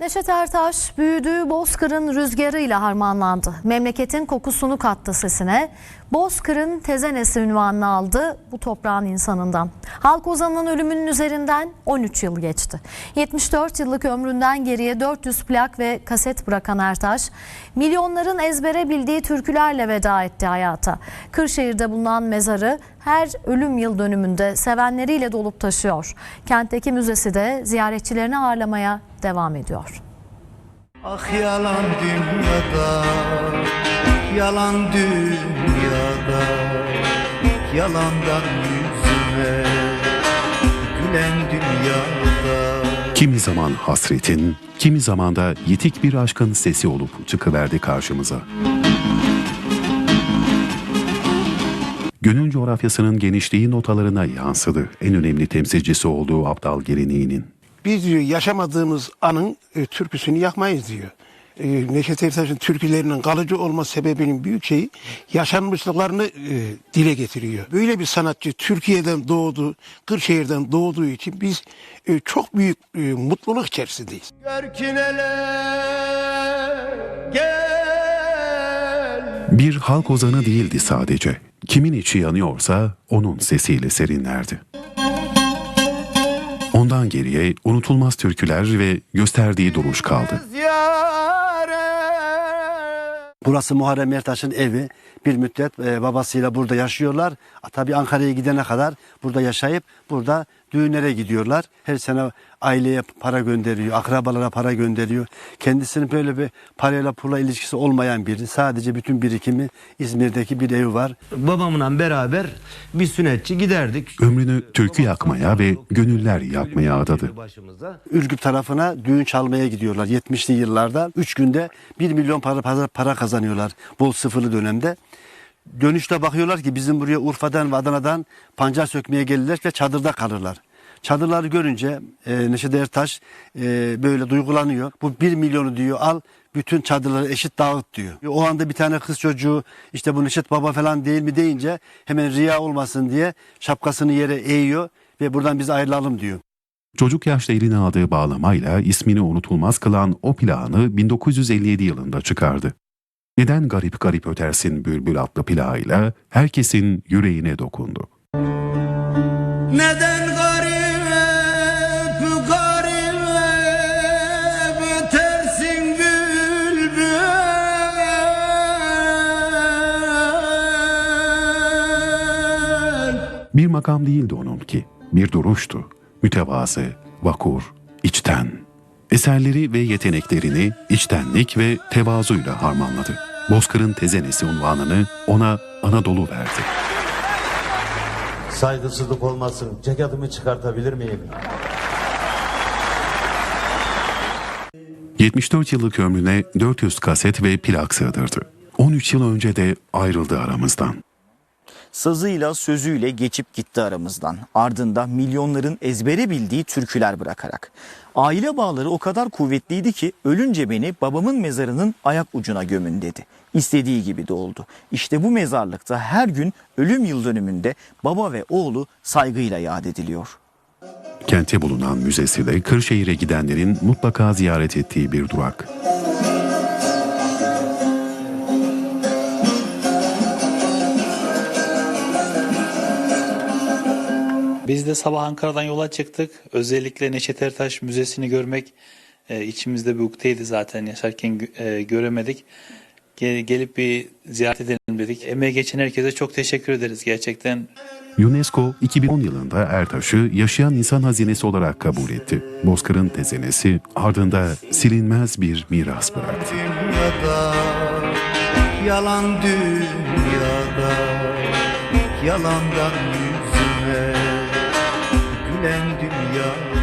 Neşet Ertaş büyüdüğü Bozkır'ın rüzgarıyla harmanlandı. Memleketin kokusunu kattı sesine. Bozkır'ın tezenesi ünvanını aldı bu toprağın insanından. Halk ozanının ölümünün üzerinden 13 yıl geçti. 74 yıllık ömründen geriye 400 plak ve kaset bırakan Ertaş, milyonların ezbere bildiği türkülerle veda etti hayata. Kırşehir'de bulunan mezarı her ölüm yıl dönümünde sevenleriyle dolup taşıyor. Kentteki müzesi de ziyaretçilerini ağırlamaya devam ediyor. Ah yalan dünyada, yalan dünyada Yalandan yüzüme, gülen dünyada Kimi zaman hasretin, kimi zaman da yitik bir aşkın sesi olup çıkıverdi karşımıza. Gönül coğrafyasının genişliği notalarına yansıdı en önemli temsilcisi olduğu aptal geleneğinin. Biz diyor yaşamadığımız anın e, türküsünü yakmayız diyor. E, Neşet Ertaş'ın türkülerinin kalıcı olma sebebinin büyük şeyi yaşanmışlıklarını e, dile getiriyor. Böyle bir sanatçı Türkiye'den doğdu, Kırşehir'den doğduğu için biz e, çok büyük e, mutluluk içerisindeyiz. Gör Bir halk ozanı değildi sadece. Kimin içi yanıyorsa onun sesiyle serinlerdi. Ondan geriye unutulmaz türküler ve gösterdiği duruş kaldı. Burası Muharrem Ertaş'ın evi. Bir müddet e, babasıyla burada yaşıyorlar. Tabii Ankara'ya gidene kadar burada yaşayıp burada düğünlere gidiyorlar. Her sene aileye para gönderiyor, akrabalara para gönderiyor. Kendisinin böyle bir parayla pula ilişkisi olmayan biri. Sadece bütün birikimi İzmir'deki bir evi var. babamla beraber bir sünnetçi giderdik. Ömrünü türkü yakmaya ve gönüller yakmaya adadı. Ürgüp tarafına düğün çalmaya gidiyorlar 70'li yıllarda. 3 günde 1 milyon para, para, para kazanıyorlar bol sıfırlı dönemde. Dönüşte bakıyorlar ki bizim buraya Urfa'dan ve Adana'dan pancar sökmeye gelirler ve çadırda kalırlar. Çadırları görünce e, Neşet Ertaş e, böyle duygulanıyor. Bu 1 milyonu diyor al bütün çadırları eşit dağıt diyor. O anda bir tane kız çocuğu işte bu Neşet Baba falan değil mi deyince hemen riya olmasın diye şapkasını yere eğiyor ve buradan biz ayrılalım diyor. Çocuk yaşta eline aldığı bağlamayla ismini unutulmaz kılan o plağını 1957 yılında çıkardı. Neden garip garip ötersin bülbül adlı plağıyla herkesin yüreğine dokundu. Neden Bir makam değildi onunki, bir duruştu. Mütevazı, vakur, içten. Eserleri ve yeteneklerini içtenlik ve tevazuyla harmanladı. Bozkır'ın tezenesi unvanını ona Anadolu verdi. Saygısızlık olmasın. Ceketimi çıkartabilir miyim? 74 yıllık ömrüne 400 kaset ve plak sığdırdı. 13 yıl önce de ayrıldı aramızdan. Sazıyla sözüyle geçip gitti aramızdan. Ardında milyonların ezbere bildiği türküler bırakarak. Aile bağları o kadar kuvvetliydi ki ölünce beni babamın mezarının ayak ucuna gömün dedi. İstediği gibi de oldu. İşte bu mezarlıkta her gün ölüm yıl dönümünde baba ve oğlu saygıyla yad ediliyor. Kente bulunan müzesi de Kırşehir'e gidenlerin mutlaka ziyaret ettiği bir durak. Biz de sabah Ankara'dan yola çıktık. Özellikle Neşet Ertaş Müzesi'ni görmek e, içimizde bir ukteydi zaten yaşarken e, göremedik. Gel- gelip bir ziyaret edelim dedik. Emeğe geçen herkese çok teşekkür ederiz gerçekten. UNESCO 2010 yılında Ertaş'ı yaşayan insan hazinesi olarak kabul etti. Bozkır'ın tezenesi ardında silinmez bir miras bıraktı. dünyada Yalan dünyada Yalandan gelen dünya.